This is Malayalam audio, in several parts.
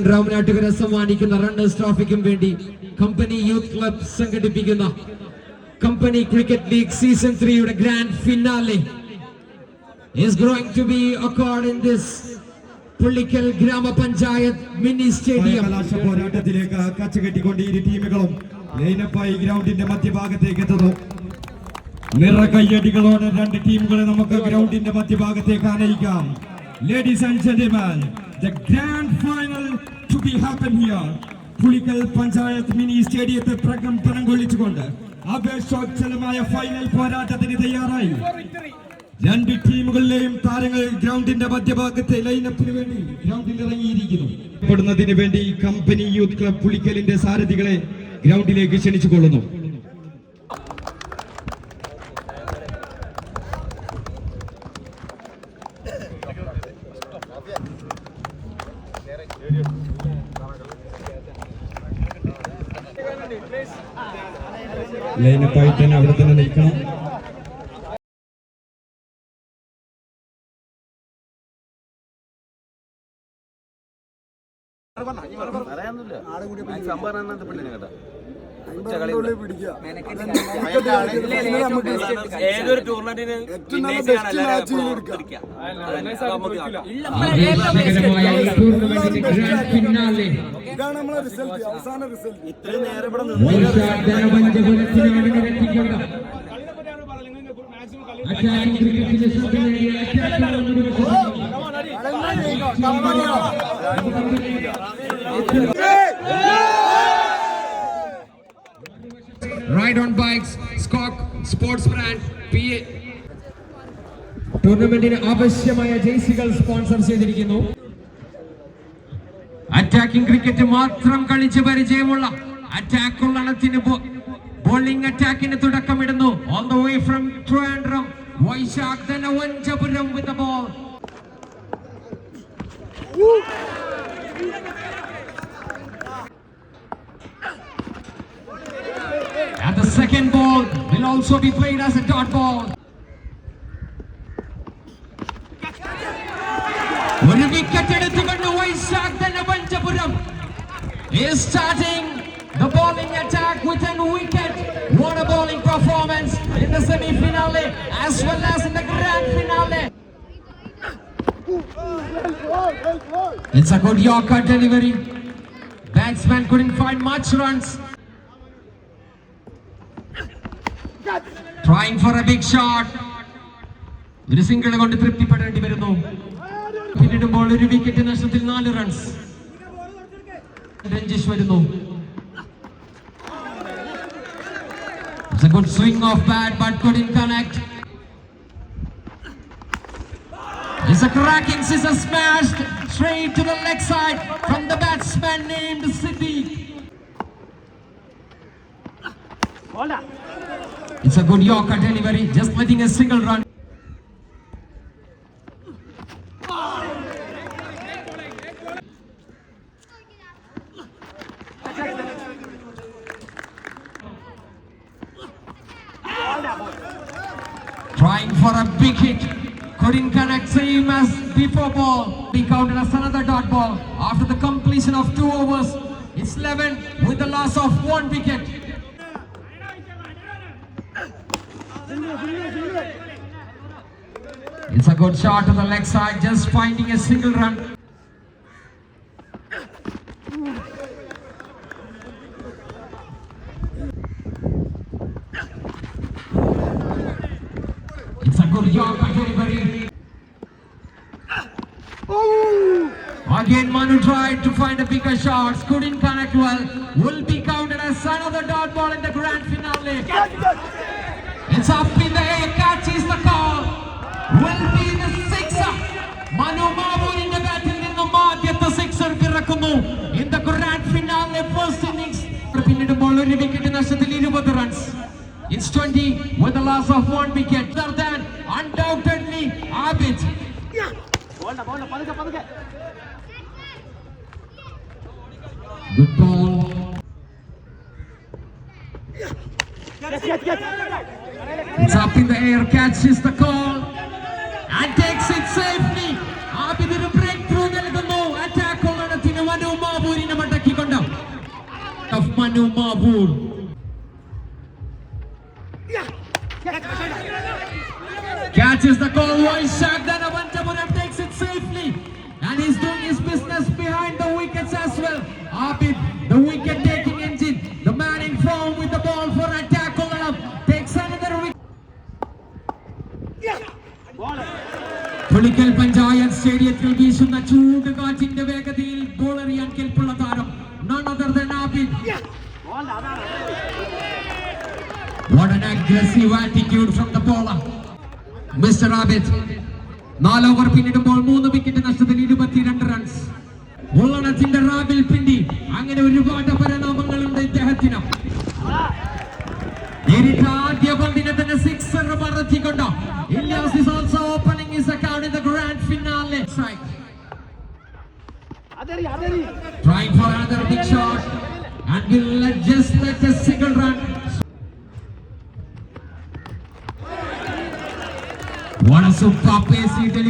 രാമനാട്ടുകര സമ്മാനിക്കുന്ന റണ്ണേഴ്സ് ട്രോഫിക്കും വേണ്ടി കമ്പനി യൂത്ത് ക്ലബ് സംഘടിപ്പിക്കുന്ന കമ്പനി ക്രിക്കറ്റ് ലീഗ് സീസൺ ത്രീയുടെ grand finale is going to be occurred in this ഗ്രാമപഞ്ചായത്ത് മിനി സ്റ്റേഡിയം കലാശ പോരാട്ടത്തിലേക്ക് കച്ചകെട്ടിക്കൊണ്ട് ഇരു ടീമുകളും ലൈനപ്പായി ഗ്രൗണ്ടിന്റെ മധ്യഭാഗത്തേക്ക് എത്തുന്നു. കയ്യടികളോടെ രണ്ട് ടീമുകളെ നമുക്ക് ഗ്രൗണ്ടിന്റെ മധ്യഭാഗത്തേക്ക് ആനയിക്കാം. Ladies and gentleman the grand final to be happen here. Pulikkal panchayat mini സ്റ്റേഡിയത്തെ പ്രകം പണം കൊള്ളിച്ചുകൊണ്ട് അപേക്ഷോജ്ജലമായ ഫൈനൽ പോരാട്ടത്തിന് തയ്യാറായി. രണ്ട് ടീമുകളിലെയും താരങ്ങൾ ഗ്രൗണ്ടിന്റെ മധ്യഭാഗത്തെ ലൈനപ്പിന് വേണ്ടി ഗ്രൗണ്ടിൽ ഇറങ്ങിയിരിക്കുന്നു. പെടുന്നതിന് വേണ്ടി കമ്പനി യൂത്ത് ക്ലബ് പുളിക്കലിന്റെ സാരഥികളെ ഗ്രൗണ്ടിലേക്ക് ക്ഷണിച്ചു കൊള്ളുന്നു ലൈനപ്പായി തന്നെ അവിടെ തന്നെ നിൽക്കണം. ഏതൊരു സംഭവം ആവേശകരമായ ഗ്രാൻഡ് ഫിനാലെ ഇതാണ് നമ്മളെ റിസൾട്ട് അവസാന റിസൾട്ട് ഇത്രയും നേരം ഇവിടെ വൈശാഖ് റൈഡ് ഓൺ ബൈക്സ് സ്കോക്ക് സ്പോർട്സ് ബ്രാൻഡ് പി എ ടൂർണമെന്റിന് ആവശ്യമായ ജേഴ്സികൾ സ്പോൺസർ ചെയ്തിരിക്കുന്നു. അറ്റാക്കിംഗ് ക്രിക്കറ്റ് മാത്രം കളിച്ച് പരിചയമുള്ള അറ്റാക്ക് ഉള്ളണത്തിന് ബോളിംഗ് അറ്റാക്കിന് തുടക്കമിടുന്നു. On the way from Trivandrum Vaishakh Dhanuvachapuram with ball second ball will also be played as a dot ball. ഒരു വിക്കറ്റ് എടുത്തുകൊണ്ട് Vaishakh Dhanapanchapuram is starting the bowling attack with an wicket. What a bowling performance in the semi-finale as well as in the grand finale. It's a good Yorker delivery. Batsman couldn't find much runs. Trying for a big shot. ഒരു സിംഗിൾ കൊണ്ട് തൃപ്തിപ്പെടേണ്ടി വരുന്നു പിന്നിടുമ്പോൾ ഒരു വിക്കറ്റ് നഷ്ടത്തിൽ നാല് റൺസ് രഞ്ജിഷ് വരുന്നു It's a good swing of bat but couldn't connect. It's a cracking scissor smashed straight to the leg side from the batsman named Siddiq. It's a good Yorker delivery, just letting a single run. Trying for a big hit. Couldn't connect same as before ball. Be counted as another dot ball. After the completion of two overs, it's 11 with the loss of one wicket. It's a good shot to the leg side, just finding a single run. It's a good Yorker delivery. Oh! Again, Manu tried to find a bigger shot, couldn't connect well. Will be counted as another dot ball in the grand finale. It's up in. Will be the sixer. Manu Mahmoodiന്റെ ബാറ്റിൽ നിന്നും ആദ്യത്തെ സിക്സർ പിറക്കുന്നു in the grand finale first innings. പിന്നിടുമ്പോൾ ഒരു വിക്കറ്റ് നഷ്ടത്തിൽ ഇരുപത് runs It's 20 with the loss of one wicket. Other than undoubtedly Abid. Good ball. It's up in the air, catches the call and takes it safely. Abid ഒരു ബ്രേക്ക് ത്രൂ നൽകുന്നു attack ഉള്ളടത്തിന് Manu മാവൂരിനെ മടക്കിക്കൊണ്ട് of Manu Mavur. Catches the call, Vaishak Dhanavantapuram takes it safely and he's doing his business behind the wickets as well. Abid, the wicket Pulikkal panchayat സ്റ്റേഡിയത്തിൽ വീശുന്ന ചൂട് കാറ്റിന്റെ വേഗതയിൽ ഗോൾ എറിയാൻ കെൽപ്പുള്ള താരം. What an aggressive attitude from the bowler. Mr. Abid. നാല് ഓവർ പിന്നിടുമ്പോൾ മൂന്ന് വിക്കറ്റ് നഷ്ടത്തിൽ ഇരുപത്തിരണ്ട് റൺസ് ഉള്ളണത്തിന്റെ റാബിൽ പിണ്ടി അങ്ങനെ ഒരുപാട് പരിണാമങ്ങളുണ്ട് ഇദ്ദേഹത്തിന്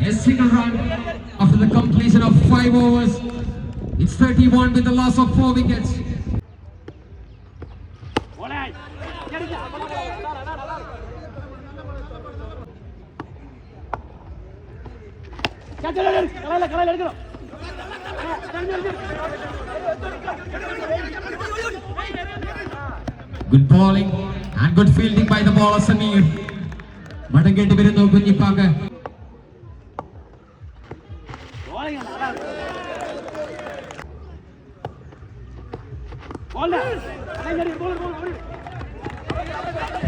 a single run after the completion of five overs. It's 31 with the loss of four wickets. Good bowling and good fielding by the bowler Samir. മടങ്ങേണ്ടി വരുന്നു കുഞ്ഞിപ്പാക്ക് It's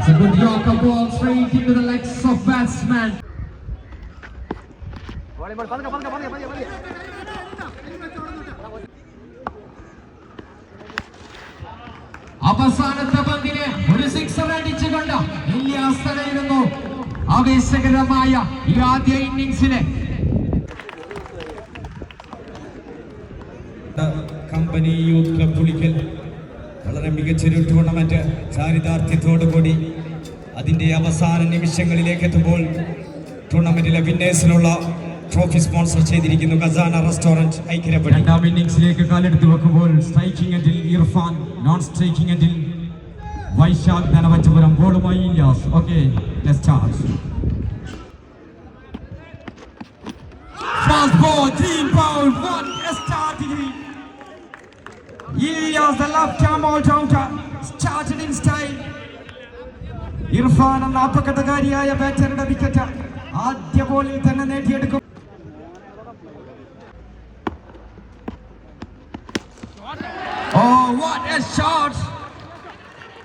a good Yorker ball straight into the legs of batsman. അവസാനത്തെ പന്തിനെ ഒരു സിക്സർ അടിച്ചുകൊണ്ട് ഇല്യാസ് തടയുന്നു. ആവേശകരമായ ഈ ആദ്യ ഇന്നിംഗ്സിലെ കമ്പനി യൂത്ത് ക്ലബ് പുളിക്കൽ. വളരെ മികച്ചൊരു ടൂർണമെന്റ് ചാരിതാർത്ഥ്യത്തോടുകൂടി അതിന്റെ അവസാന നിമിഷങ്ങളിലേക്ക് എത്തുമ്പോൾ ടൂർണമെന്റിലെ വിന്നേഴ്സിനുള്ള ട്രോഫി സ്പോൺസർ ചെയ്തിരിക്കുന്നു ഖസാന റെസ്റ്റോറന്റ് ഐക്യരപ്പടി രണ്ടാം ഇന്നിംഗ്സിലേക്ക് കാലെടുത്ത് വെക്കുമ്പോൾ സ്ട്രൈക്കിംഗ് എൻഡിൽ ഇർഫാൻ നോൺ സ്ട്രൈക്കിംഗ് എൻഡിൽ വൈശാഖ് ധനവച്ചപുരം ബോളുമായി Ilyas okay start Fast ball, team ball, one started it. Ilyas, the left arm all counter, started in style. Irfan എന്ന അപകടകാരിയായ ബാറ്ററുടെ വിക്കറ്റ് ആദ്യ ബോളിൽ തന്നെ നേടിയെടുക്കും. ഓ വാട്ട് എ ഷോട്ട്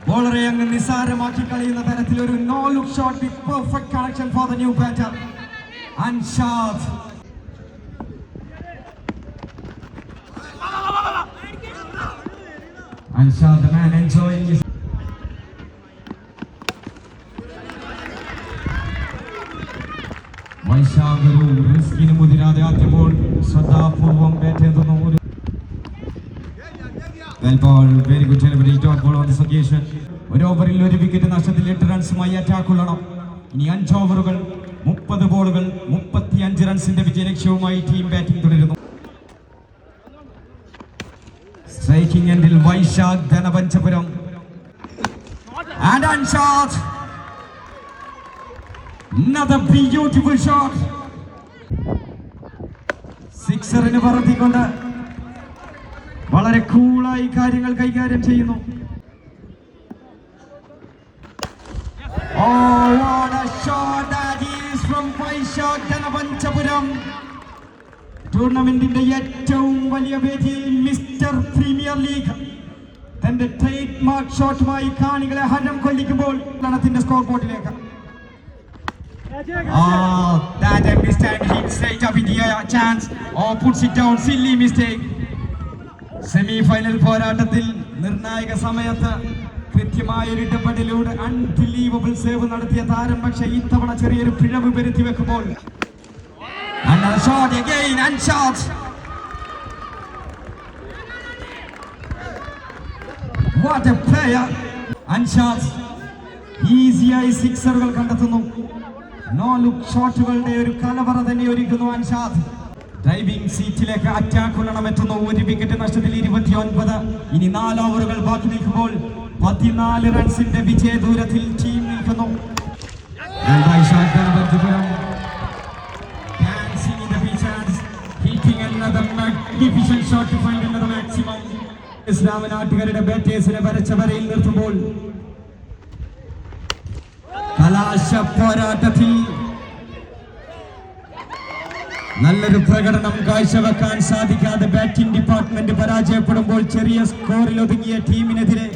ബോളറെ അങ്ങ് നിസ്സാരമാക്കി കളയുന്ന തരത്തിൽ ഒരു no look shot with perfect connection four the new batter Anshad Anshad, the man enjoying his. Vaishakh ഒരു റിസ്കിന് മുതിരാതെ ആദ്യ ബോൾ ശ്രദ്ധാപൂർവം ബാറ്റെത്തുന്നു ഒരു വെരി ഗുഡ് ഡെലിവറി ഒരു ഓവറിൽ ഒരു വിക്കറ്റ് നഷ്ടത്തിൽ എട്ട് റൺസുമായി അറ്റാക്ക് കൊള്ളണം. ഇനി അഞ്ച് ഓവറുകൾ മുപ്പത് ബോളുകൾ മുപ്പത്തി അഞ്ച് റൺസിന്റെ വിജയലക്ഷ്യവുമായി ടീം ബാറ്റിംഗ് തുടരുന്നു. സ്ട്രൈക്കിംഗ് എൻഡിൽ Vaishakh Dhanuvachapuram and Anshad Another beautiful shot. സിക്സറിന് പറത്തിക്കൊണ്ട് വളരെ കൂളായി കാര്യങ്ങൾ കൈകാര്യം ചെയ്യുന്നു. Oh, what a shot that is from Vaishakh ധനപഞ്ചപുരം ടൂർണമെന്റിന്റെ ഏറ്റവും വലിയ വേദിയിൽ മിസ്റ്റർ പ്രീമിയർ ലീഗ് തന്റെ ട്രേഡ് മാർക്ക് ഷോട്ടുമായി കാണികളെ ഹരം കൊള്ളിക്കുമ്പോൾ ലണത്തിന്റെ സ്കോർ ബോർഡിലേക്ക്. സെമി ഫൈനൽ പോരാട്ടത്തിൽ നിർണായക സമയത്ത് കൃത്യമായ ഒരു ഇടപെടലിലൂടെ അൺബിലീവബിൾ സേവ് നടത്തിയ താരം. പക്ഷേ ഇത്തവണ ചെറിയൊരു പിഴവ് വരുത്തി വെക്കുമ്പോൾ Another shot again and shot. What a player! And shot. ഈസിയായി സിക്സറുകൾ കണ്ടെത്തുന്നു നോ ലുക്ക് ഷോട്ടുകളുടെ ഒരു കലവറ തന്നെ ഒരുക്കുന്നു അൻഷാദ് ഡ്രൈവിംഗ് സീറ്റിലേക്ക് അറ്റാക്ക് കൊള്ളണം എത്തുന്നു ഒരു വിക്കറ്റ് നഷ്ടത്തിൽ ഇരുപത്തി ഒൻപത് ഇനി നാല് ഓവറുകൾ ബാക്കി നിൽക്കുമ്പോൾ പതിനാല് റൺസിന്റെ വിജയ ദൂരത്തിൽ ടീം നിൽക്കുന്നു magnificent ഷോട്ട് ഫൈൻഡ് എന്നത് മാക്സിമം maximum. നാട്ടുകാരുടെ ബാറ്റേഴ്സിനെ വരച്ച വരയിൽ നിർത്തുമ്പോൾ കലാശ പോരാട്ടത്തിൽ നല്ലൊരു പ്രകടനം കാഴ്ചവെക്കാൻ സാധിക്കാതെ ബാറ്റിംഗ് ഡിപ്പാർട്ട്മെന്റ് പരാജയപ്പെടുമ്പോൾ ചെറിയ സ്കോറിൽ ഒതുങ്ങിയ ടീമിനെതിരെ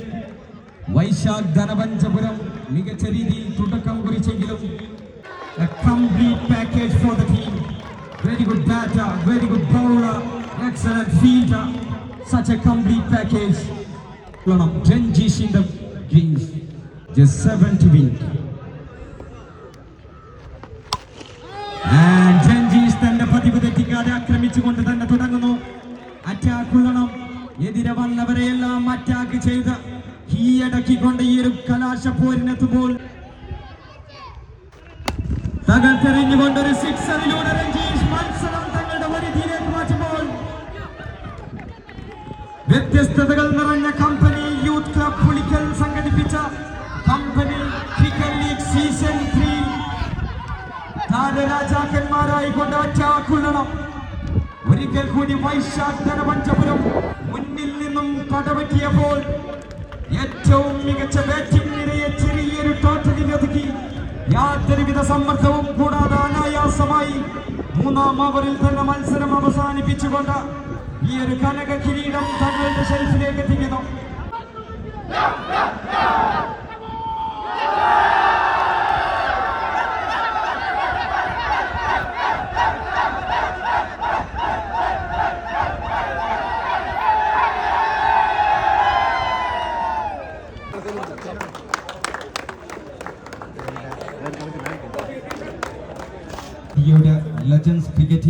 വൈശാഖ് ധനപഞ്ചപുരം മികച്ച രീതിയിൽ തുടക്കം കുറിച്ചെങ്കിലും complete package for the team. Very good data, very good bowler, excellent fielder. Such a complete package. Lot of Renjish in the games. Just seven to win. And Renjish തന്റെ പതിവ് തെറ്റിക്കാതെ ആക്രമിച്ചുകൊണ്ട് തന്നെ തുടങ്ങുന്നു അറ്റാക്ക് കൊള്ളണം എതിരെ വന്നവരെയെല്ലാം അറ്റാക്ക് ചെയ്ത് കീഴടക്കിക്കൊണ്ട് ഈ ഒരു കലാശ പോരിനെത്തുമ്പോൾ തകർത്തെറിഞ്ഞുകൊണ്ട് ഒരു സിക്സറിലൂടെ രഞ്ജീഷ് മത്സരം വ്യത്യസ്തതകൾ നിറഞ്ഞ കമ്പനി യൂത്ത് ക്ലബ് പുളിക്കൽ സംഘടിപ്പിച്ച company cricket league season three താരരാജാക്കന്മാരായി കൊണ്ട് ഒറ്റാക്കുള്ളണം ഒരിക്കൽ കൂടി വൈശാഖന പഞ്ചപുരം മുന്നിൽ നിന്നും കടപറ്റിയപ്പോൾ ഏറ്റവും മികച്ച ബാറ്റിംഗ് നിരയെ ചെറിയൊരു ടോട്ടലിൽ ഒതുക്കി യാതൊരുവിധ സമ്മർദ്ദവും കൂടാതെ അനായാസമായി മൂന്നാം ഓവറിൽ തന്നെ മത്സരം അവസാനിപ്പിച്ചുകൊണ്ട് ഈ ഒരു കനക ഷെൽഫിലേക്ക് എത്തിക്കുന്നു ഇന്ത്യയുടെ ലെജൻസ് ക്രിക്കറ്റ്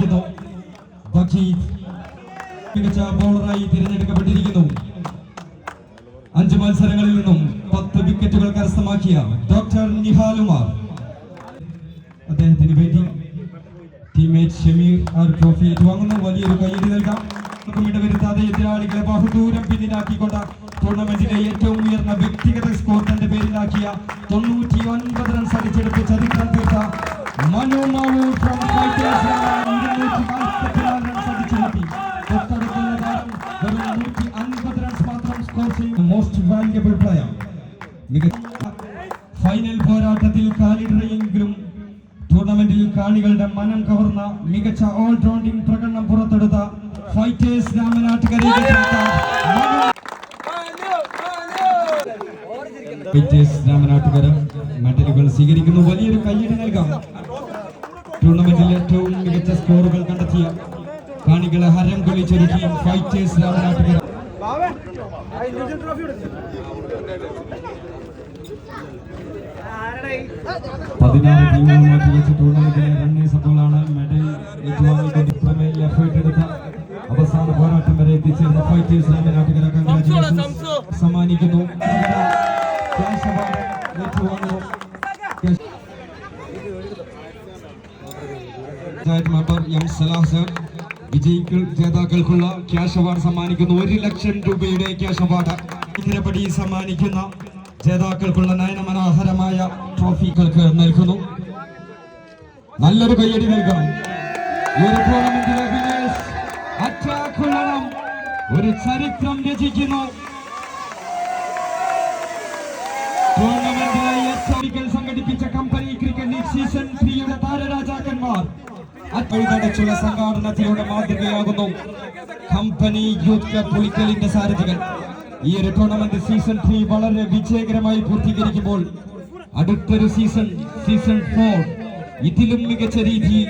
അലങ്കരിക്കുന്നു മികച്ച ബൗളറായി തിരഞ്ഞെടുക്കപ്പെട്ടിരിക്കുന്നു. അഞ്ച് മത്സരങ്ങളിൽ നിന്നും പത്ത് വിക്കറ്റുകൾ കരസ്ഥമാക്കിയ ഡോക്ടർ നിഹാലുമാർ. അദ്ദേഹത്തിന് വേണ്ടി ടീമേറ്റ് ഷമീർ ആ ഒരു ട്രോഫി ഏറ്റുവാങ്ങുന്നു. വലിയൊരു കയ്യടി നൽകാം. ഇടവരുത്താതെ എതിരാളികളെ ബഹുദൂരം പിന്നിലാക്കിക്കൊണ്ട് ടൂർണമെന്റിലെ ഏറ്റവും ഉയർന്ന വ്യക്തിഗത സ്കോർ തന്റെ പേരിലാക്കിയ തൊണ്ണൂറ്റി ഒൻപത് റൺസ് അടിച്ചെടുത്ത് ചരിത്രം തീർത്ത മനു ഫ്രം ഫൈറ്റേഴ്സ് ടൂർണമെന്റിൽ ഏറ്റവും മികച്ച സ്കോറുകൾ കണ്ടെത്തിയ കാണികളെ ഹരം കൊള്ളിച്ചൊരു ടീം ഫൈറ്റേഴ്സ് രാമനാട്ടുകര. പതിനാറ് ടീമുകളുമായി മികച്ച ടൂർണമെന്റിലെ റണ്ണേഴ്സ് അപ്പോഴാണ് മെഡൽ ഏറ്റുവാങ്ങിക്കൊണ്ട് എഫേർട്ട് എടുത്ത അവസാന പോരാട്ടം വരെ എത്തിച്ചേർന്ന ഫൈറ്റേഴ്സ് രാമനാട്ടുകര സമ്മാനിക്കുന്നു cash award ഏറ്റുവാങ്ങുന്നു cash panchayat member M Salah sir വിജയികൾ ജേതാക്കൾക്കുള്ള ക്യാഷ് അവാർഡ് സമ്മാനിക്കുന്നു. ഒരു ലക്ഷം രൂപയുടെ ക്യാഷ് അവാർഡ് ഇതിനെപ്പടി സമ്മാനിക്കുന്ന ജേതാക്കൾക്കുള്ള നയനമനോഹരമായ ട്രോഫികൾക്ക് നൽകുന്നു. നല്ലൊരു കയ്യടി നൽകണം. ഒരു ഒരു ചരിത്രം രചിക്കുന്നു. ടൂർണമെന്റിലെ ഏറ്റവും ത്രീയുടെ സംഘാടനത്തിലൂടെ മാതൃകയാകുന്നു കമ്പനി യൂത്ത് ക്ലബ് പുളിക്കലിന്റെ സാരഥികൾ. ഈ ഒരു ടൂർണമെന്റ് സീസൺ ത്രീ വളരെ വിജയകരമായി പൂർത്തീകരിക്കുമ്പോൾ അടുത്തൊരു സീസൺ സീസൺ ഫോർ ഇതിലും മികച്ച രീതിയിൽ